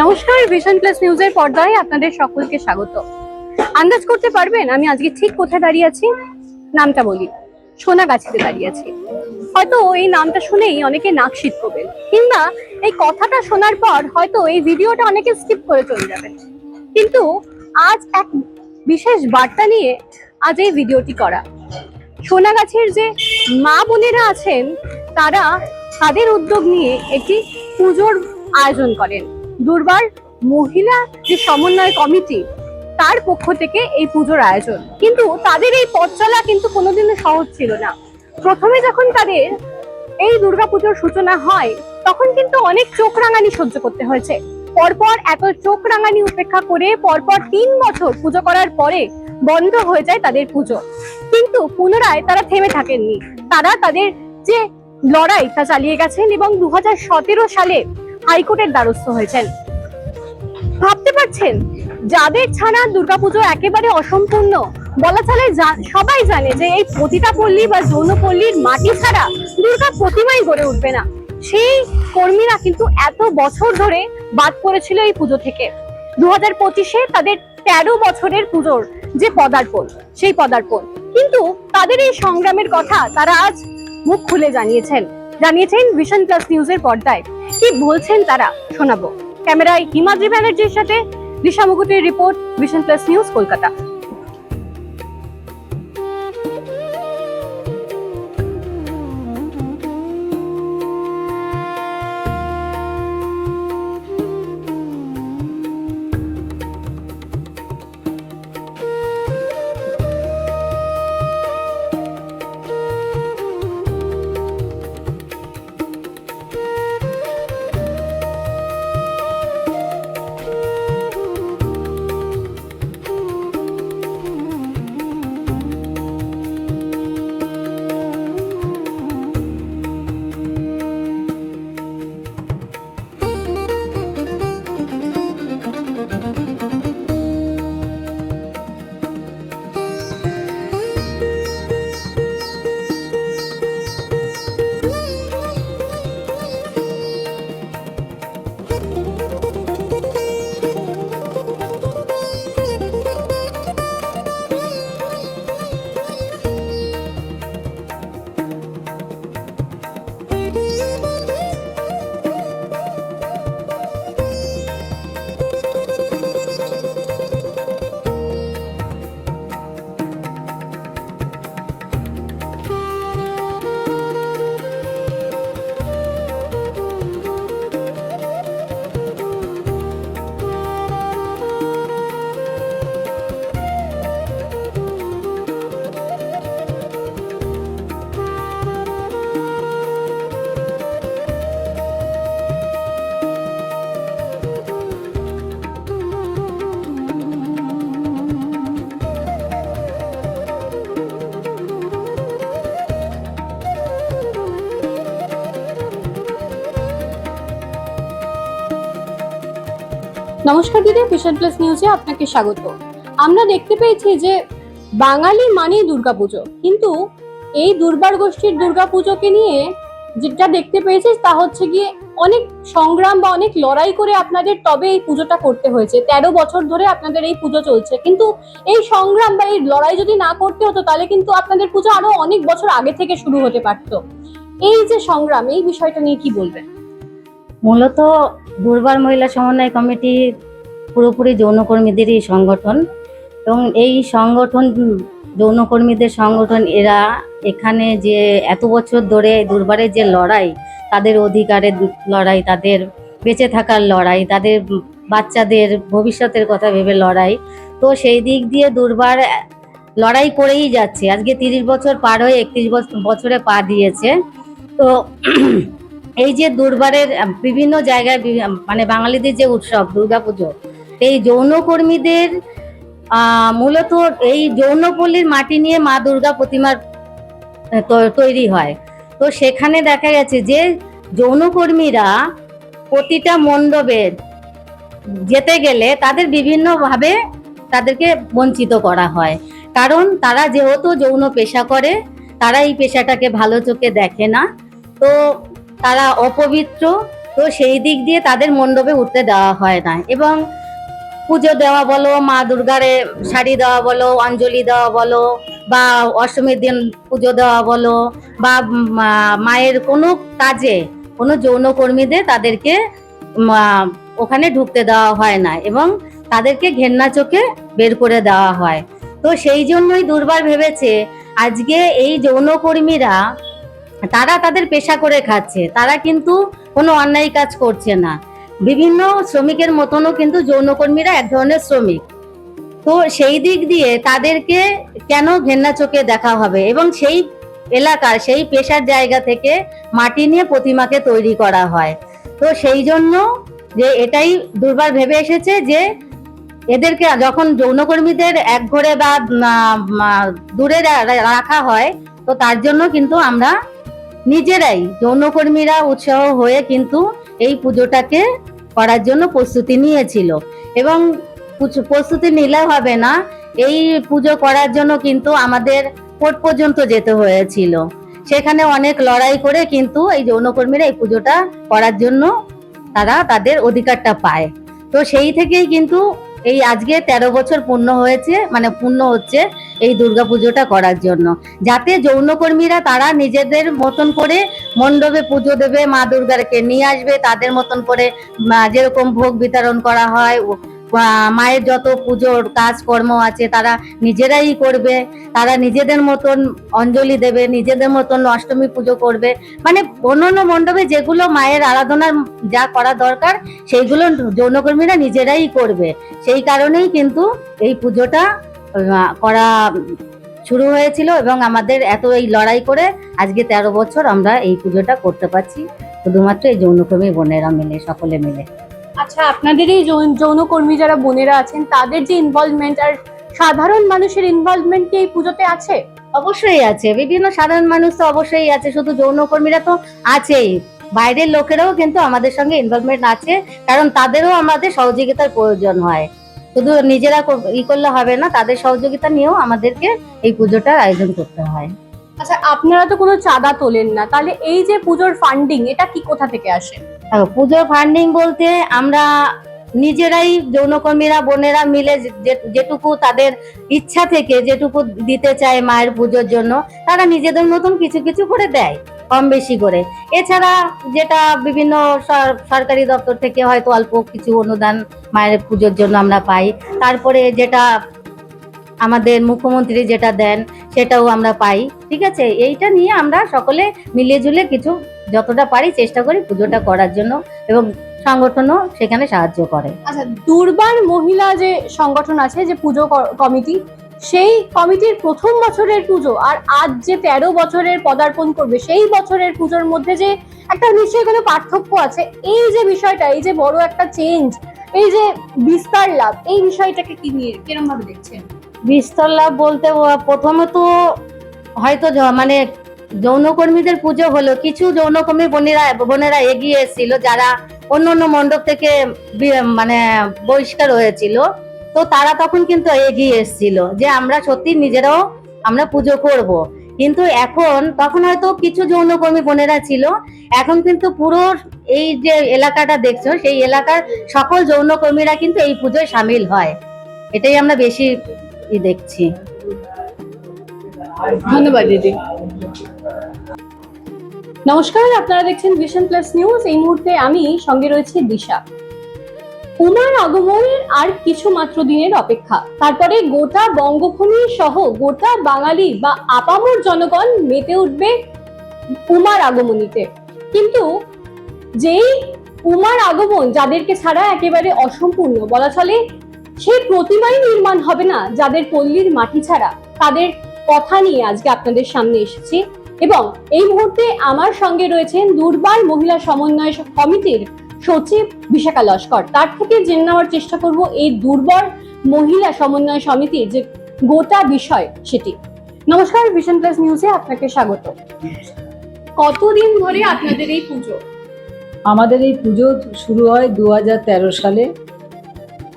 নমস্কার vision plus নিউজের পর্দায় আপনাদের সকলকে স্বাগত। আন্দাজ করতে পারবেন আমি আজকে ঠিক কোথায় দাঁড়িয়ে আছি? নামটা বলি, সোনাগাছিতে দাঁড়িয়ে আছি। হয়তো এই নামটা শুনেই অনেকে নাক শীত করবেন, কিংবা এই কথাটা শোনার পর হয়তো এই ভিডিওটা অনেকে স্কিপ করে চলে যাবেন। কিন্তু আজ এক বিশেষ বার্তা নিয়ে আজ এই ভিডিওটি করা। সোনাগাছির যে মা বোনেরা আছেন, তারা তাদের উদ্যোগ নিয়ে একটি পুজোর আয়োজন করেন। দুর্বার মহিলা যে সমন্বয় কমিটি, তার পক্ষ থেকে এই পুজোর আয়োজন। কিন্তু তাদের এই পথ চলা কিন্তু কোনোদিনও সহজ ছিল না। প্রথমে যখন তাদের এই দুর্গাপুজোর সূচনা হয়, তখন কিন্তু অনেক চোখ রাঙানি সহ্য করতে হয়েছে। পরপর এত চোখ রাঙানি উপেক্ষা করে পরপর তিন বছর পুজো করার পরে বন্ধ হয়ে যায় তাদের পুজো। কিন্তু পুনরায় তারা থেমে থাকেননি। তারা তাদের যে লড়াই তা চালিয়ে গেছেন এবং দুহাজার সতেরো সালে হাইকোর্টের দ্বারস্থ হয়েছেন। ভাবতে পারছেন? যাদের ছাড়া দুর্গাপুজো একেবারে অসম্পূর্ণ, বলা চলে সবাই জানে যে এই প্রতিটা পল্লী বা যৌনপল্লীর মাটি ছাড়া দুর্গা প্রতিমাই গড়ে উঠবে না। সেই কর্মীরা কিন্তু এত বছর ধরে বাদ পড়েছিল এই পুজো থেকে। দু হাজার পঁচিশে তাদের তেরো বছরের পুজোর যে পদার্পণ, সেই পদার্পণ। কিন্তু তাদের এই সংগ্রামের কথা তারা আজ মুখ খুলে জানিয়েছেন। জানিয়েছেন ভিশন প্লাস নিউজের পর্দায়। কি বলছেন তারা? শোনাবো। ক্যামেরায় হিমাদ্রি ব্যানার্জির সাথে Disha মুকুটের report vision plus news Kolkata. নমস্কার দিদি ভিশন প্লাস নিউজে আপনাকে স্বাগত। আমরা দেখতে পেয়েছি যে বাঙালি মানেই দুর্গাপুজো, কিন্তু এই দুর্বার গোষ্ঠীর দুর্গাপুজোকে নিয়ে যেটা দেখতে পেয়েছি তা হচ্ছে গিয়ে অনেক সংগ্রাম বা অনেক লড়াই করে আপনাদের তবে এই পুজোটা করতে হয়েছে। তেরো বছর ধরে আপনাদের এই পুজো চলছে, কিন্তু এই সংগ্রাম বা এই লড়াই যদি না করতে হতো, তাহলে কিন্তু আপনাদের পুজো আরও অনেক বছর আগে থেকে শুরু হতে পারতো। এই যে সংগ্রাম, এই বিষয়টা নিয়ে কি বলবেন? মূলত দুর্বার মহিলা সমন্বয় কমিটি পুরোপুরি যৌনকর্মীদেরই সংগঠন এবং এই সংগঠন, যৌনকর্মীদের সংগঠন, এরা এখানে যে এত বছর ধরে দুর্বারের যে লড়াই, তাদের অধিকারের লড়াই, তাদের বেঁচে থাকার লড়াই, তাদের বাচ্চাদের ভবিষ্যতের কথা ভেবে লড়াই। তো সেই দিক দিয়ে দুর্বার লড়াই করেই যাচ্ছে। আজকে তিরিশ বছর পার হয়ে একত্রিশ বছরে পা দিয়েছে। তো এই যে দুর্বারের বিভিন্ন জায়গায় মানে বাঙালিদের যে উৎসব, দুর্গাপুজো, এই যৌনকর্মীদের মূলত এই যৌনপল্লীর মাটি নিয়ে মা দুর্গা প্রতিমার তৈরি হয়। তো সেখানে দেখা গেছে যে যৌনকর্মীরা প্রতিটা মণ্ডপে যেতে গেলে তাদের বিভিন্নভাবে তাদেরকে বঞ্চিত করা হয়। কারণ তারা যেহেতু যৌন পেশা করে, তারা এই পেশাটাকে ভালো চোখে দেখে না। তো তারা অপবিত্র, তো সেই দিক দিয়ে তাদের মণ্ডপে উঠতে দেওয়া হয় না। এবং পুজো দেওয়া বলো, মা দুর্গারে শাড়ি দেওয়া বলো, অঞ্জলি দেওয়া বলো, বা অষ্টমীর দিন পুজো দেওয়া বলো, বা মায়ের কোনো কাজে, কোনো যৌনকর্মীদের তাদেরকে ওখানে ঢুকতে দেওয়া হয় না এবং তাদেরকে ঘেন্না চোখে বের করে দেওয়া হয়। তো সেই জন্যই দুর্বার ভেবেছে, আজকে এই যৌনকর্মীরা তারা তাদের পেশা করে খাচ্ছে, তারা কিন্তু কোনো অন্যায় কাজ করছে না। বিভিন্ন শ্রমিকের মতনও কিন্তু যৌনকর্মীরা এক ধরনের শ্রমিক। তো সেই দিক দিয়ে তাদেরকে কেন ঘেন্না চোখে দেখা হবে এবং সেই এলাকার, সেই পেশার জায়গা থেকে মাটি নিয়ে প্রতিমাকে তৈরি করা হয়? তো সেই জন্য যে এটাই দুর্বার ভেবে এসেছে যে এদেরকে যখন যৌনকর্মীদের এক ঘরে বা দূরে রাখা হয়, তো তার জন্য কিন্তু আমরা নিজেরাই যৌনকর্মীরা উৎসাহ হয়ে কিন্তু এই পুজোটাকে করার জন্য প্রস্তুতি নিয়েছিল। এবং প্রস্তুতি নিলে হবে না, এই পুজো করার জন্য কিন্তু আমাদের কোর্ট পর্যন্ত যেতে হয়েছিল। সেখানে অনেক লড়াই করে কিন্তু এই যৌনকর্মীরা এই পুজোটা করার জন্য তারা তাদের অধিকারটা পায়। তো সেই থেকেই কিন্তু এই আজকে তেরো বছর পূর্ণ হয়েছে মানে পূর্ণ হচ্ছে এই দুর্গা পুজোটা করার জন্য। যাতে যৌনকর্মীরা তারা নিজেদের মতন করে মণ্ডপে পুজো দেবে, মা দুর্গাকে নিয়ে আসবে, তাদের মতন করে যেরকম ভোগ বিতরণ করা হয় মায়ের যত পুজোর কাজকর্ম আছে, তারা নিজেরাই করবে। তারা নিজেদের মতন অঞ্জলি দেবে, নিজেদের মতন অষ্টমী পুজো করবে। মানে অন্যান্য মণ্ডপে যেগুলো মায়ের আরাধনার যা করা দরকার, সেইগুলো যৌনকর্মীরা নিজেরাই করবে। সেই কারণেই কিন্তু এই পুজোটা করা শুরু হয়েছিল এবং আমাদের এত এই লড়াই করে আজকে তেরো বছর আমরা এই পুজোটা করতে পারছি। শুধুমাত্র এই যৌনকর্মী বোনেরা মিলে, সকলে মিলে। আচ্ছা আপনাদের এই যৌন- যৌনকর্মী যারা বোনেরা আছেন তাদের যে ইনভলভমেন্ট আর সাধারণ মানুষের ইনভলভমেন্ট কি এই পুজোতে আছে? অবশ্যই আছে। বিভিন্ন সাধারণ মানুষ তো অবশ্যই আছে শুধু যৌনকর্মীরা তো আছেই। বাইরের লোকেরাও কিন্তু আমাদের সঙ্গে ইনভলভমেন্ট আছে কারণ তাদেরও আমাদের সহযোগিতার প্রয়োজন হয়। শুধু নিজেরা ই করলে হবে না তাদের সহযোগিতা নিয়েও আমাদেরকে এই পুজোটার আয়োজন করতে হয়। আচ্ছা আপনারা তো কোনো চাঁদা তোলেন না। তাহলে এই যে পুজোর ফান্ডিং এটা কি কোথা থেকে আসে? পুজোর ফান্ডিং বলতে আমরা নিজেরাই যৌনকর্মীরা, বোনেরা মিলে যেটুকু তাদের ইচ্ছা থেকে, যেটুকু দিতে চায় মায়ের পুজোর জন্য, তারা নিজেদের মতন কিছু কিছু করে দেয়, কম বেশি করে। এছাড়া যেটা বিভিন্ন সর- সরকারি দপ্তর থেকে হয়তো অল্প কিছু অনুদান মায়ের পুজোর জন্য আমরা পাই। তারপরে যেটা আমাদের মুখ্যমন্ত্রী যেটা দেন সেটাও আমরা পাই, ঠিক আছে? এইটা নিয়ে আমরা সকলে মিলিয়ে ঝুলে কিছু যতটা পারি চেষ্টা করি পুজোটা করার জন্য এবং সংগঠনও সেখানে সাহায্য করে। আচ্ছা দুর্বার মহিলা যে সংগঠন আছে, যে পুজো কমিটি, সেই কমিটির প্রথম বছরের পুজো আর আজ যে তেরো বছরের পদার্পণ করবে, সেই বছরের পুজোর মধ্যে যে একটা নিশ্চয়ই কোনো পার্থক্য আছে, এই যে বিষয়টা, এই যে বড় একটা চেঞ্জ এই যে বিস্তার লাভ, এই বিষয়টাকে কি নিয়ে কিরম ভাবে দেখছেন? বিস্তর লাভ বলতে প্রথমে তো হয়তো মানে যৌনকর্মীদের পুজো হলো। কিছু যৌনকর্মী বোনেরা বোনেরা এগিয়ে এসেছিল, যারা অন্য অন্য মণ্ডপ থেকে মানে বহিষ্কার হয়েছিল। তো তারা তখন কিন্তু এগিয়ে এসেছিল যে, আমরা সত্যি নিজেরাও আমরা পুজো করব। কিন্তু এখন, তখন হয়তো কিছু যৌনকর্মী বোনেরা ছিল। এখন কিন্তু পুরো এই যে এলাকাটা দেখছ, সেই এলাকার সকল যৌনকর্মীরা কিন্তু এই পুজোয় সামিল হয়। এটাই আমরা বেশি ই দেখছি। ধন্যবাদ, দিদি। নমস্কার, আপনারা দেখছেন ভিশন প্লাস নিউজ এই মুহূর্তে আমি সঙ্গে রয়েছে দিশা। উমার আগমনের আর কিছু মাত্র দিনের অপেক্ষা। তারপরে গোটা বঙ্গভূমি সহ গোটা বাঙালি বা আপামর জনগণ মেতে উঠবে উমার আগমনীতে। কিন্তু যেই উমার আগমন যাদেরকে ছাড়া একেবারে অসম্পূর্ণ, বলা চলে সেই প্রতিমাই নির্মাণ হবে না, যাদের পল্লীর মাটি ছাড়া। তাদের কথা নিয়ে আজকে আপনাদের সামনে এসেছি। এবং এই মুহূর্তে আমার সঙ্গে রয়েছেন দুর্বার মহিলা সমন্বয় কমিটির সচিব বিশাখা লস্কর। তার থেকে জেনে নেওয়ার চেষ্টা করব এই দুর্বার মহিলা সমন্বয় সমিতির যে গোটা বিষয় সেটি। নমস্কার, ভিশন প্লাস নিউজে আপনাকে স্বাগত। কতদিন ধরে আপনাদের এই পুজো? আমাদের এই পুজো শুরু হয় দু হাজার তেরো সালে।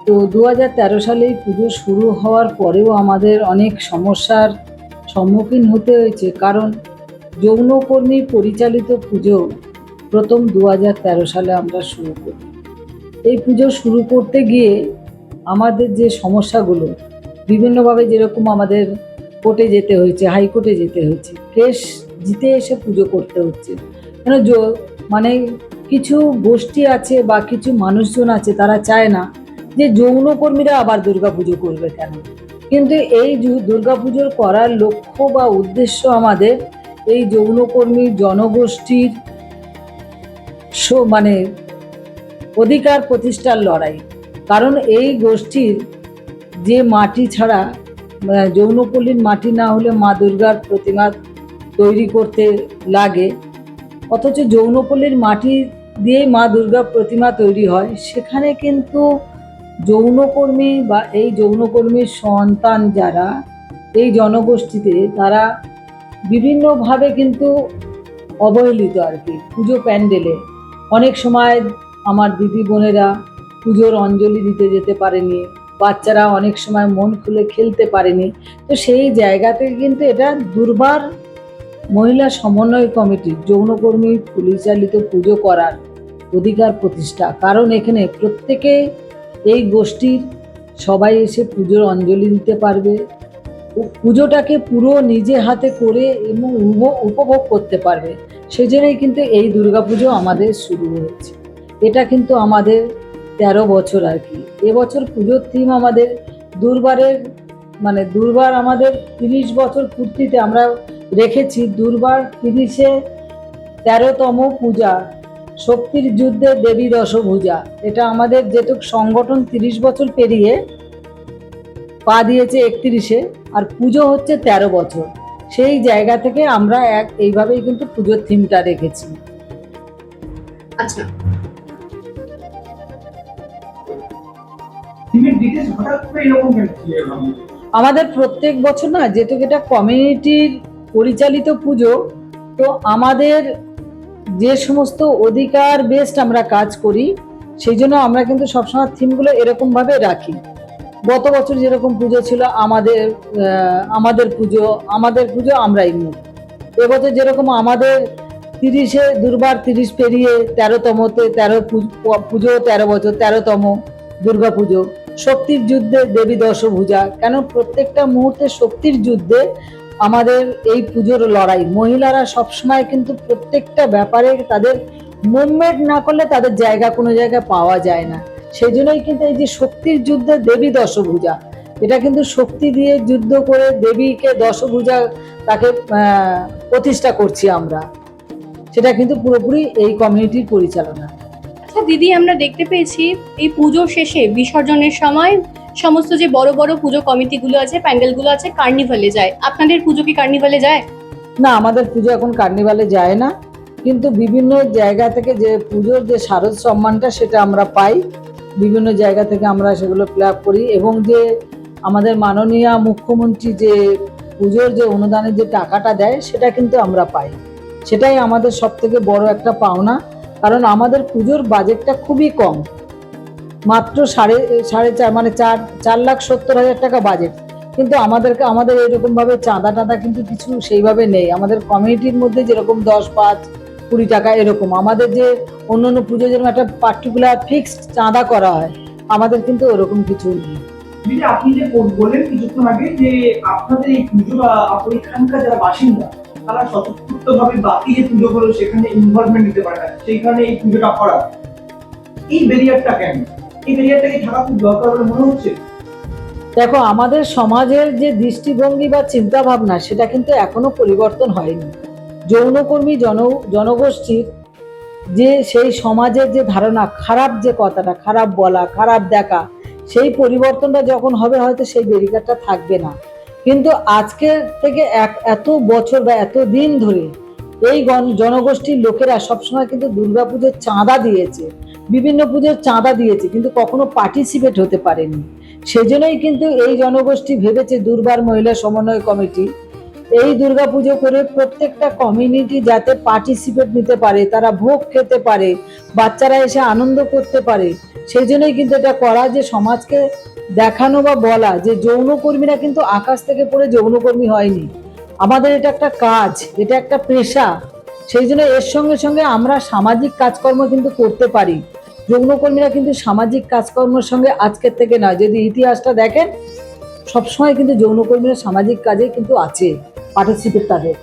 তো দু সালে পুজো শুরু হওয়ার পরেও আমাদের অনেক সমস্যার সম্মুখীন হতে হয়েছে। কারণ যৌনকর্মী পরিচালিত পুজো প্রথম দু হাজার তেরো সালে আমরা শুরু করি। এই পুজো শুরু করতে গিয়ে আমাদের যে সমস্যাগুলো, বিভিন্নভাবে যেরকম আমাদের কোর্টে যেতে হয়েছে, হাইকোর্টে যেতে হয়েছে, কেস জিতে এসে পুজো করতে হচ্ছে। মানে কিছু গোষ্ঠী আছে বা কিছু মানুষজন আছে তারা চায় না যে যৌনকর্মীরা আবার দুর্গাপুজো করবে কেন? কিন্তু এই দুর্গাপুজোর করার লক্ষ্য বা উদ্দেশ্য আমাদের এই যৌনকর্মী জনগোষ্ঠীর মানে অধিকার প্রতিষ্ঠার লড়াই। কারণ এই গোষ্ঠীর যে মাটি ছাড়া যৌনপল্লীর মাটি না হলে মা দুর্গার প্রতিমা তৈরি করতে লাগে, অথচ যৌনপল্লীর মাটি দিয়েই মা দুর্গার প্রতিমা তৈরি হয়, সেখানে কিন্তু যৌনকর্মী বা এই যৌনকর্মীর সন্তান যারা, এই জনগোষ্ঠীতে তারা বিভিন্নভাবে কিন্তু অবহেলিত আর কি। পুজো প্যান্ডেলে অনেক সময় আমার দিদি বোনেরা পুজোর অঞ্জলি দিতে যেতে পারেনি, বাচ্চারা অনেক সময় মন খুলে খেলতে পারেনি। তো সেই জায়গাতে কিন্তু এটা দুর্বার মহিলা সমন্বয় কমিটির যৌনকর্মী পরিচালিত পুজো করার অধিকার প্রতিষ্ঠা। কারণ এখানে প্রত্যেকে এই গোষ্ঠীর সবাই এসে পুজোর অঞ্জলি দিতে পারবে। পুজোটাকে পুরো নিজে হাতে করে এবং উপ- উপভোগ করতে পারবে। সেজন্যই কিন্তু এই দুর্গাপুজো আমাদের শুরু হয়েছে। এটা কিন্তু আমাদের তেরো বছর আর কি। এবছর পুজোর থিম আমাদের দুর্বারের মানে দুর্বার আমাদের তিরিশ বছর পূর্তিতে আমরা রেখেছি। দুর্বার তিরিশে তেরোতম পূজা। শক্তির যুদ্ধে দেবী দশভূজা এটা আমাদের যেটুক সংগঠন তিরিশ বছর পেরিয়ে পা দিয়েছে একত্রিশে আর পুজো হচ্ছে তেরো বছর। সেই জায়গা থেকে আমরা এক এইভাবেই কিন্তু পুজোর থিমটা রেখেছি। আচ্ছা? আমাদের প্রত্যেক বছর না যেহেতু এটা কমিউনিটির পরিচালিত পুজো তো আমাদের যে সমস্ত অধিকার বেস্ট আমরা কাজ করি, সেই জন্য আমরা কিন্তু সবসময় থিমগুলো এরকমভাবে রাখি। গত বছর যেরকম পুজো ছিল, আমাদের আমাদের পুজো আমাদের পুজো আমরাই মুখ এবছর যেরকম আমাদের তিরিশে দুর্বার তিরিশ পেরিয়ে তেরোতমতে তেরো পুজো তেরো বছর, তেরোতম দুর্গা পুজো, শক্তির যুদ্ধে দেবী দশভূজা, কেন প্রত্যেকটা মুহূর্তে শক্তির যুদ্ধে আমাদের এই পুজোর লড়াই। মহিলারা সবসময় কিন্তু প্রত্যেকটা ব্যাপারে তাদের মুভমেন্ট না করলে তাদের জায়গা কোনো জায়গায় পাওয়া যায় না। সেই জন্যই কিন্তু এই যে শক্তির যুদ্ধে দেবী দশভূজা, এটা কিন্তু শক্তি দিয়ে যুদ্ধ করে দেবীকে দশভূজা তাকে প্রতিষ্ঠা করছি আমরা। সেটা কিন্তু পুরোপুরি এই কমিউনিটির পরিচালনা। আচ্ছা দিদি, আমরা দেখতে পেয়েছি এই পুজো শেষে বিসর্জনের সময় সমস্ত যে বড় বড় পুজো কমিটিগুলো আছে, প্যান্ডেলগুলো আছে, কার্নিভালে যায়। আপনাদের পুজো কি কার্নিভালে যায়? না, আমাদের পুজো এখন কার্নিভালে যায় না। কিন্তু বিভিন্ন জায়গা থেকে যে পুজোর যে শারদ সম্মানটা, সেটা আমরা পাই। বিভিন্ন জায়গা থেকে আমরা সেগুলো প্ল্যাপ করি। এবং যে আমাদের মাননীয় মুখ্যমন্ত্রী যে পুজোর যে অনুদানের যে টাকাটা দেয়, সেটা কিন্তু আমরা পাই। সেটাই আমাদের সব থেকে বড় একটা পাওনা। কারণ আমাদের পুজোর বাজেটটা খুবই কম। মাত্র সাড়ে সাড়ে চার মানে চার চার লাখ সত্তর হাজার টাকা বাজেট কিন্তু আমাদেরকে, আমাদের এরকম ভাবে চাঁদা টাঁদা কিন্তু কিছু সেইভাবে নেই। আমাদের কমিউনিটির মধ্যে যেরকম দশ, পাঁচ, কুড়ি টাকা এরকম। আমাদের যে অন্য অন্য পুজো যেরকম একটা পার্টিকুলার ফিক্সড চাঁদা করা হয়, আমাদের কিন্তু ওরকম কিছু নেই। আপনি যে বল- বললেন কিছুক্ষণ আগে যে আপনাদের এই পুজো বা এখানকার যারা বাসিন্দা, তারা স্বতঃস্ফূর্ত ভাবে বাকি যে পুজোগুলো সেখানে ইনভলভমেন্ট নিতে পারে না। সেইখানে এই পুজোটা করা। এই ব্যারিয়ারটা কেন? এই ব্যারিয়ারটা থাকা খুব দরকার বলে মনে হচ্ছে। দেখো, আমাদের সমাজের যে দৃষ্টিভঙ্গি বা চিন্তা ভাবনা সেটা কিন্তু এখনও পরিবর্তন হয়নি। যৌনকর্মী জন, জনগোষ্ঠীর যে, সেই সমাজের যে ধারণা, খারাপ যে কথাটা, খারাপ বলা, খারাপ দেখা, সেই পরিবর্তনটা যখন হবে, হয়তো সেই ব্যারিকারটা থাকবে না। কিন্তু আজকে থেকে এক, এত বছর বা এত দিন ধরে এই জনগোষ্ঠীর লোকেরা সবসময় কিন্তু দুর্গাপুজোর চাঁদা দিয়েছে। বিভিন্ন পুজোর চাঁদা দিয়েছে, কিন্তু কখনো পার্টিসিপেট হতে পারেনি। সেজন্যই কিন্তু এই জনগোষ্ঠী ভেবেছে দুর্বার মহিলা সমন্বয় কমিটি। এই দুর্গাপুজো করে প্রত্যেকটা কমিউনিটি যাতে পার্টিসিপেট নিতে পারে, তারা ভোগ খেতে পারে, বাচ্চারা এসে আনন্দ করতে পারে। সেই জন্যই কিন্তু এটা করা যে সমাজকে দেখানো বা বলা যে যৌনকর্মীরা কিন্তু আকাশ থেকে পড়ে যৌনকর্মী হয়নি। আমাদের এটা একটা কাজ, এটা একটা পেশা। সেই জন্য এর সঙ্গে সঙ্গে আমরা সামাজিক কাজকর্ম কিন্তু করতে পারি। যৌনকর্মীরা কিন্তু সামাজিক কাজকর্মের সঙ্গে আজকের থেকে নয়। যদি ইতিহাসটা দেখেন সবসময় কিন্তু যৌনকর্মীরা সামাজিক কাজে কিন্তু আছে পার্টিসিপেট তাদের।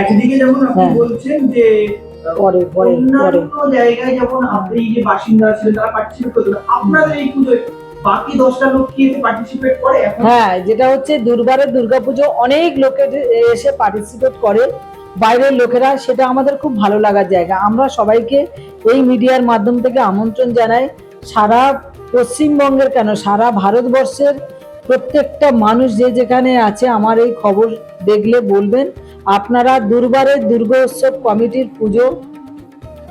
একদিকে যেমন আপনি হ্যাঁ। বলছেন যে পরে পরে পরে। জায়গায় যেমন আপনি যে বাসিন্দা ছিলেন তারা পার্টিসিপেট আপনাদের এই পুজোয় বাকি দশটা লোক কি পার্টিসিপেট করে হ্যাঁ যেটা হচ্ছে দুর্বারের দুর্গাপুজো অনেক লোকের এসে পার্টিসিপেট করে। বাইরের লোকেরা সেটা আমাদের খুব ভালো লাগার জায়গা। আমরা সবাইকে এই মিডিয়ার মাধ্যম থেকে আমন্ত্রণ জানাই, সারা পশ্চিমবঙ্গের কেন, সারা ভারতবর্ষের প্রত্যেকটা মানুষ যে যেখানে আছে আমার এই খবর দেখলে বলবেন, আপনারা দুর্বারের দুর্গা উৎসব কমিটির পুজো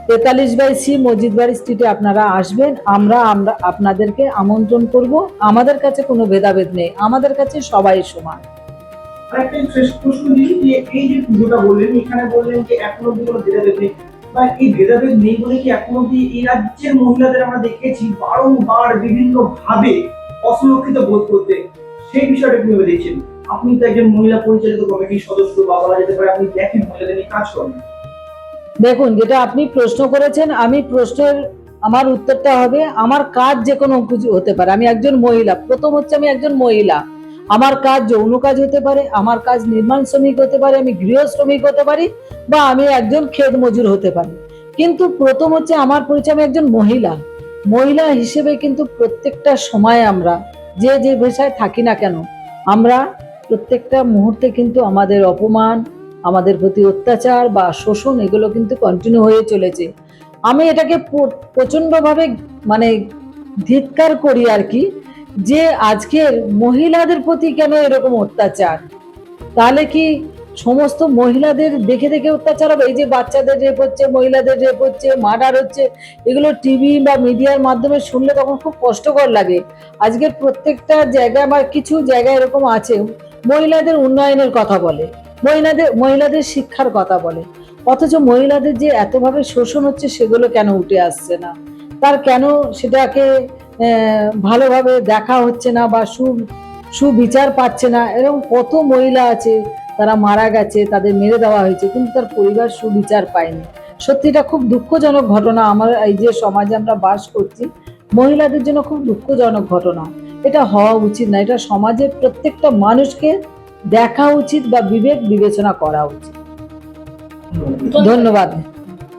তেতাল্লিশ বাই সি মসজিদ বাড়ি স্ট্রিটে আপনারা আসবেন, আমরা আমরা আপনাদেরকে আমন্ত্রণ করব। আমাদের কাছে কোনো ভেদাভেদ নেই, আমাদের কাছে সবাই সমান। আর একটা শেষ প্রশ্ন দিই যে, এই যে পুজোটা বললেন, এখানে বললেন যে এখন কোনো ভেদাভেদ নেই। বা এই ভেদাভেদ নেই বলে কি অব্দি এই রাজ্যের মহিলাদের আমরা দেখেছি বারংবার বিভিন্ন ভাবে অসুরক্ষিত বোধ করতে। সেই বিষয়টা দেখছেন? আপনি তো একজন মহিলা পরিচালিত কমিটির সদস্য বা বলা যেতে পারে আপনি দেখেন মহিলাদের নিয়ে কাজ করেন। দেখুন, যেটা আপনি প্রশ্ন করেছেন, আমি প্রশ্নের, আমার উত্তরটা হবে, আমার কাজ যে কোনো কিছু হতে পারে। আমি একজন মহিলা, প্রথম হচ্ছে আমি একজন মহিলা। আমার কাজ যৌন কাজ হতে পারে, আমার কাজ নির্মাণ শ্রমিক হতে পারে, আমি গৃহ শ্রমিক হতে পারি বা আমি একজন ক্ষেত মজুর হতে পারি। কিন্তু প্রথম হচ্ছে আমার পরিচয়, আমি একজন মহিলা। মহিলা হিসেবে কিন্তু প্রত্যেকটা সময় আমরা যে যে পেশায় থাকি না কেন, আমরা প্রত্যেকটা মুহূর্তে কিন্তু আমাদের অপমান, আমাদের প্রতি অত্যাচার বা শোষণ এগুলো কিন্তু কন্টিনিউ হয়ে চলেছে। আমি এটাকে প্র- প্রচণ্ডভাবে মানে ধিৎকার করি আর কি যে আজকের মহিলাদের প্রতি কেন এরকম অত্যাচার? তাহলে কি সমস্ত মহিলাদের দেখে দেখে অত্যাচার হবে? এই যে বাচ্চাদের রেপ হচ্ছে, মহিলাদের রেপ হচ্ছে মার্ডার হচ্ছে, এগুলো টিভি বা মিডিয়ার মাধ্যমে শুনলে তখন খুব কষ্টকর লাগে। আজকের প্রত্যেকটা জায়গায় বা কিছু জায়গায় এরকম আছে, মহিলাদের উন্নয়নের কথা বলে, মহিলাদের মহিলাদের শিক্ষার কথা বলে। অথচ মহিলাদের যে এতভাবে শোষণ হচ্ছে, সেগুলো কেন উঠে আসছে না? তার কেন সেটাকে ভালোভাবে দেখা হচ্ছে না বা সু সুবিচার পাচ্ছে না। এরকম কত মহিলা আছে, তারা মারা গেছে, তাদের মেরে দেওয়া হয়েছে, কিন্তু তার পরিবার সুবিচার পায়নি। সত্যি এটা খুব দুঃখজনক ঘটনা। আমার এই যে সমাজে আমরা বাস করছি, মহিলাদের জন্য খুব দুঃখজনক ঘটনা। এটা হওয়া উচিত না। এটা সমাজের প্রত্যেকটা মানুষকে দেখা উচিত বা বিবেক বিবেচনা করা উচিত। ধন্যবাদ।